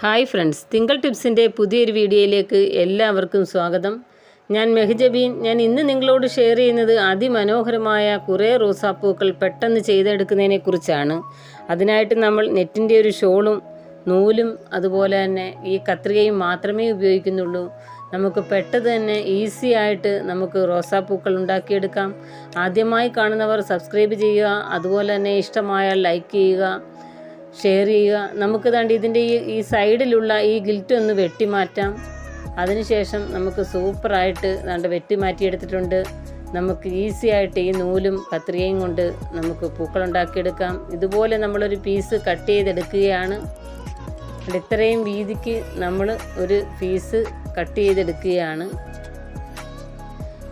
Hi friends തിങ്കൾ ടിപ്സിന്റെ പുതിയൊരു വീഡിയോയിലേക്ക് എല്ലാവർക്കും സ്വാഗതം. ഞാൻ മെഹജബീൻ. ഞാൻ ഇന്ന് നിങ്ങളോട് ഷെയർ ചെയ്യുന്നത് അതിമനോഹരമായ കുറേ റോസാപ്പൂക്കൾ പെട്ടെന്ന് ചെയ്തെടുക്കുന്നതിനെ കുറിച്ചാണ്. അതിനായിട്ട് നമ്മൾ നെറ്റിന്റെ ഒരു ഷോളും നൂലും അതുപോലെ തന്നെ ഈ കത്രികയും മാത്രമേ ഉപയോഗിക്കുന്നുള്ളൂ. നമുക്ക് പെട്ടെന്ന് തന്നെ ഈസി ആയിട്ട് നമുക്ക് റോസാപ്പൂക്കൾ ഉണ്ടാക്കിയെടുക്കാം. ആദ്യമായി കാണുന്നവർ സബ്സ്ക്രൈബ് ചെയ്യുക അതുപോലെ തന്നെ ഇഷ്ടമായാൽ ലൈക്ക് ചെയ്യുക. ഷെയർ ചെയ്യുക. നമുക്ക് തണ്ട് ഇതിന്റെ ഈ ഈ സൈഡിലുള്ള ഈ ഗിൽറ്റ് ഒന്ന് വെട്ടിമാറ്റാം. അതിനുശേഷം നമുക്ക് സൂപ്പറായിട്ട് തണ്ട് വെട്ടി മാറ്റിയെടുത്തിട്ടുണ്ട് നമുക്ക് ഈസി ആയിട്ട് ഈ നൂലും കത്രികയും കൊണ്ട് നമുക്ക് പൂക്കളുണ്ടാക്കിയെടുക്കാം. ഇതുപോലെ നമ്മളൊരു പീസ് കട്ട് ചെയ്തെടുക്കുകയാണ്. ഇത്രയും വീതിക്ക് നമ്മൾ ഒരു പീസ് കട്ട് ചെയ്തെടുക്കുകയാണ്.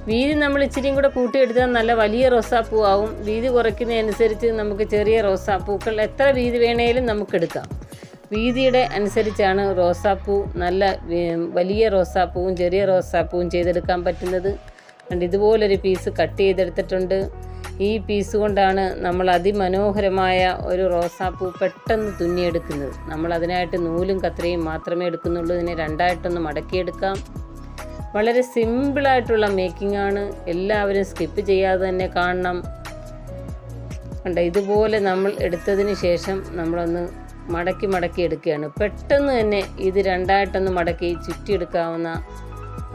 വീതി നമ്മൾ ഇച്ചിരിയും കൂടെ കൂട്ടിയെടുത്താൽ നല്ല വലിയ റോസാപ്പൂ ആവും. വീതി കുറയ്ക്കുന്നതനുസരിച്ച് നമുക്ക് ചെറിയ റോസാപ്പൂക്കൾ എത്ര വീതി വേണേലും നമുക്കെടുക്കാം വീതിയുടെ അനുസരിച്ചാണ് റോസാപ്പൂ നല്ല വലിയ റോസാപ്പൂവും ചെറിയ റോസാപ്പൂവും ചെയ്തെടുക്കാൻ പറ്റുന്നത്. കണ്ട് ഇതുപോലൊരു പീസ് കട്ട് ചെയ്തെടുത്തിട്ടുണ്ട്. ഈ പീസ് കൊണ്ടാണ് നമ്മൾ അതിമനോഹരമായ ഒരു റോസാപ്പൂ പെട്ടെന്ന് തുന്നിയെടുക്കുന്നത്. നമ്മൾ അതിനായിട്ട് നൂലും കത്രയും മാത്രമേ എടുക്കുന്നുള്ളൂ. ഇതിനെ രണ്ടായിട്ടൊന്ന് മടക്കിയെടുക്കാം. വളരെ സിമ്പിളായിട്ടുള്ള മേക്കിംഗ് ആണ്. എല്ലാവരും സ്കിപ്പ് ചെയ്യാതെ തന്നെ കാണണം. കണ്ട ഇതുപോലെ നമ്മൾ എടുത്തതിന് ശേഷം നമ്മളൊന്ന് മടക്കി മടക്കി എടുക്കുകയാണ്. പെട്ടെന്ന് തന്നെ ഇത് രണ്ടായിട്ടൊന്ന് മടക്കി ചുറ്റിയെടുക്കാവുന്ന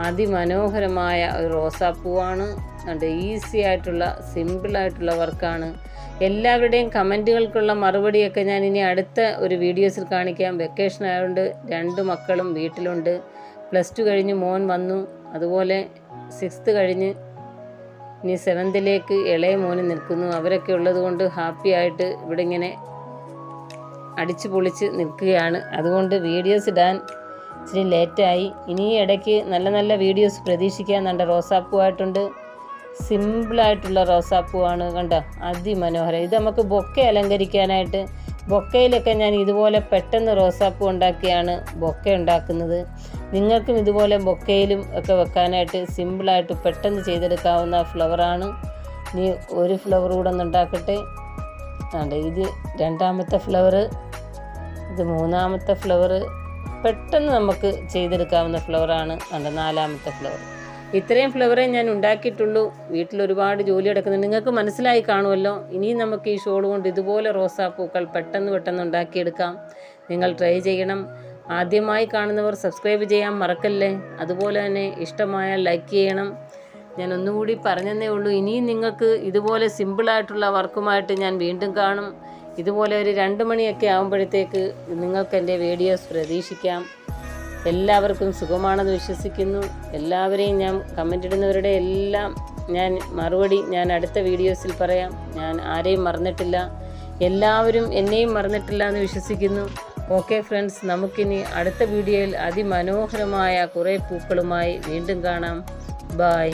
അതിമനോഹരമായ ഒരു റോസാപ്പൂവാണ്. കണ്ട് ഈസി ആയിട്ടുള്ള സിമ്പിളായിട്ടുള്ള വർക്കാണ്. എല്ലാവരുടെയും കമന്റുകൾക്കുള്ള മറുപടിയൊക്കെ ഞാൻ ഇനി അടുത്ത ഒരു വീഡിയോസിൽ കാണിക്കാം. വെക്കേഷൻ ആയതുകൊണ്ട് രണ്ട് മക്കളും വീട്ടിലുണ്ട്. പ്ലസ് ടു കഴിഞ്ഞ് മോൻ വന്നു. അതുപോലെ സിക്സ്ത്ത് കഴിഞ്ഞ് ഇനി സെവൻത്തിലേക്ക് ഇളയ മോന് നിൽക്കുന്നു. അവരൊക്കെ ഉള്ളതുകൊണ്ട് ഹാപ്പി ആയിട്ട് ഇവിടെ ഇങ്ങനെ അടിച്ചു പൊളിച്ച് നിൽക്കുകയാണ്. അതുകൊണ്ട് വീഡിയോസ് ഇടാൻ ഇച്ചിരി ലേറ്റായി. ഇനി ഇടയ്ക്ക് നല്ല നല്ല വീഡിയോസ് പ്രതീക്ഷിക്കാന്നുണ്ട് റോസാപ്പൂവായിട്ടുണ്ട്. സിമ്പിളായിട്ടുള്ള റോസാപ്പൂവാണ് കണ്ട. അതിമനോഹരം. ഇത് നമുക്ക് ബൊക്കെ അലങ്കരിക്കാനായിട്ട് ബൊക്കയിലൊക്കെ ഞാൻ ഇതുപോലെ പെട്ടെന്ന് റോസാപ്പൂ ഉണ്ടാക്കിയാണ് ബൊക്ക ഉണ്ടാക്കുന്നത്. നിങ്ങൾക്കും ഇതുപോലെ ബൊക്കയിലും ഒക്കെ വെക്കാനായിട്ട് സിമ്പിളായിട്ട് പെട്ടെന്ന് ചെയ്തെടുക്കാവുന്ന ഫ്ലവറാണ് ഇനി ഒരു ഫ്ലവർ കൂടെ ഒന്ന് ഉണ്ടാക്കട്ടെ. ഇത് രണ്ടാമത്തെ ഫ്ലവർ ഇത് മൂന്നാമത്തെ ഫ്ലവർ പെട്ടെന്ന് നമുക്ക് ചെയ്തെടുക്കാവുന്ന ഫ്ലവറാണ് നമ്മുടെ നാലാമത്തെ ഫ്ലവർ. ഇത്രയും ഫ്ലവറേ ഞാൻ ഉണ്ടാക്കിയിട്ടുള്ളൂ. വീട്ടിൽ ഒരുപാട് ജോലി എടുക്കുന്നുണ്ട് നിങ്ങൾക്ക് മനസ്സിലായി കാണുമല്ലോ. ഇനിയും നമുക്ക് ഈ ഷോൾ കൊണ്ട് ഇതുപോലെ റോസാപ്പൂക്കൾ പെട്ടെന്ന് പെട്ടെന്ന് ഉണ്ടാക്കിയെടുക്കാം. നിങ്ങൾ ട്രൈ ചെയ്യണം. ആദ്യമായി കാണുന്നവർ സബ്സ്ക്രൈബ് ചെയ്യാൻ മറക്കല്ലേ? അതുപോലെ തന്നെ ഇഷ്ടമായാൽ ലൈക്ക് ചെയ്യണം. ഞാൻ ഒന്നുകൂടി പറഞ്ഞതേ ഉള്ളൂ. ഇനിയും നിങ്ങൾക്ക് ഇതുപോലെ സിമ്പിളായിട്ടുള്ള വർക്കുമായിട്ട് ഞാൻ വീണ്ടും കാണും. ഇതുപോലെ ഒരു രണ്ട് മണിയൊക്കെ ആകുമ്പോഴത്തേക്ക് നിങ്ങൾക്ക് എന്റെ വീഡിയോസ് പ്രതീക്ഷിക്കാം. എല്ലാവർക്കും സുഖമാണെന്ന് വിശ്വസിക്കുന്നു. എല്ലാവരെയും ഞാൻ കമന്റ് ഇടുന്നവരുടെ എല്ലാം ഞാൻ മറുപടി ഞാൻ അടുത്ത വീഡിയോസിൽ പറയാം. ഞാൻ ആരെയും മറന്നിട്ടില്ല. എല്ലാവരും എന്നെയും മറന്നിട്ടില്ല എന്ന് വിശ്വസിക്കുന്നു. ഓക്കെ ഫ്രണ്ട്സ് നമുക്കിനി അടുത്ത വീഡിയോയിൽ അതിമനോഹരമായ കുറേ പൂക്കളുമായി വീണ്ടും കാണാം. ബായ്